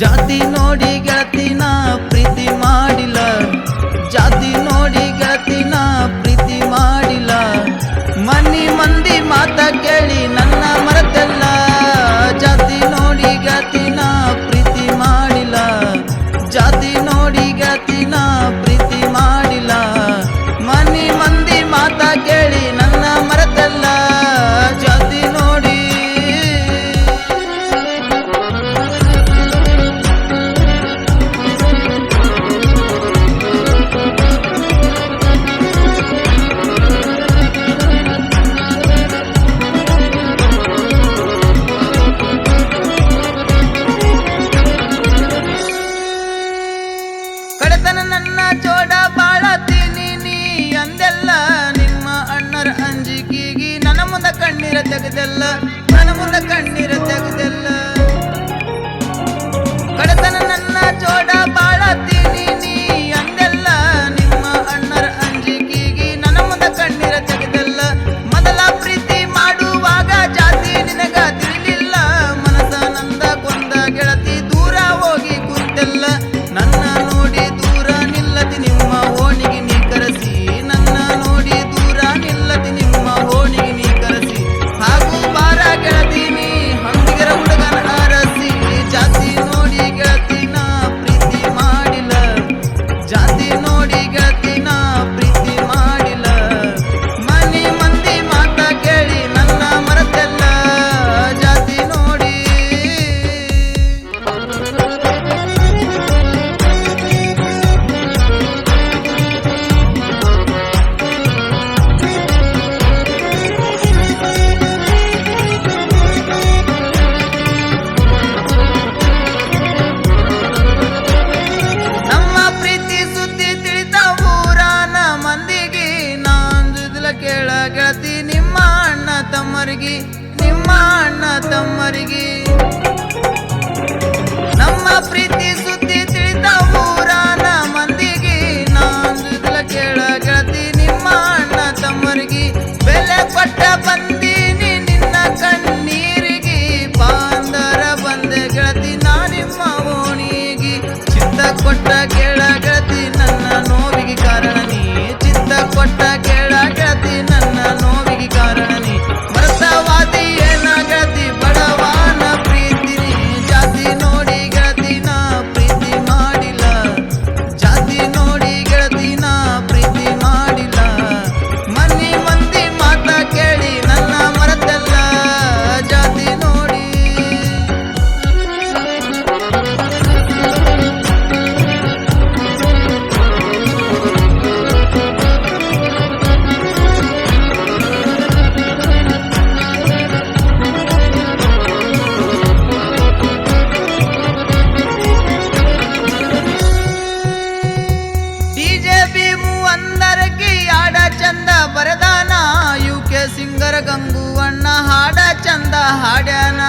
ಜಾತಿ ನೋಡಿ ಗೆಳತಿನ ಪ್ರೀತಿ ಮಾಡಿಲ್ಲ. ಜಾತಿ ನೋಡಿ ಗೆಳತಿನ ಪ್ರೀತಿ ಮಾಡಿಲ್ಲ. ಮನಿ ಮಂದಿ ಮಾತ ಕೇಳಿ ನನ್ನ ಮರದಲ್ಲ ಜಾತಿ ನೋಡಿ ಗೆಳತಿನ ಪ್ರೀತಿ ಮಾಡಿಲ್ಲ. ಜಾತಿ ನೋಡಿ ಗೆಳತಿನ ಪ್ರೀತಿ ಮಾಡಿಲ್ಲ. ಮನಿ ಮಂದಿ ಮಾತ ಕೇಳಿ لتقدر ನಿಮ್ಮ ಅಣ್ಣ ತಮ್ಮರಿಗೆ ನಮ್ಮ ಪ್ರೀತಿ ಗಂಗುವಣ್ಣ ಹಾಡ ಚಂದ ಹಾಡ್ಯಾನ.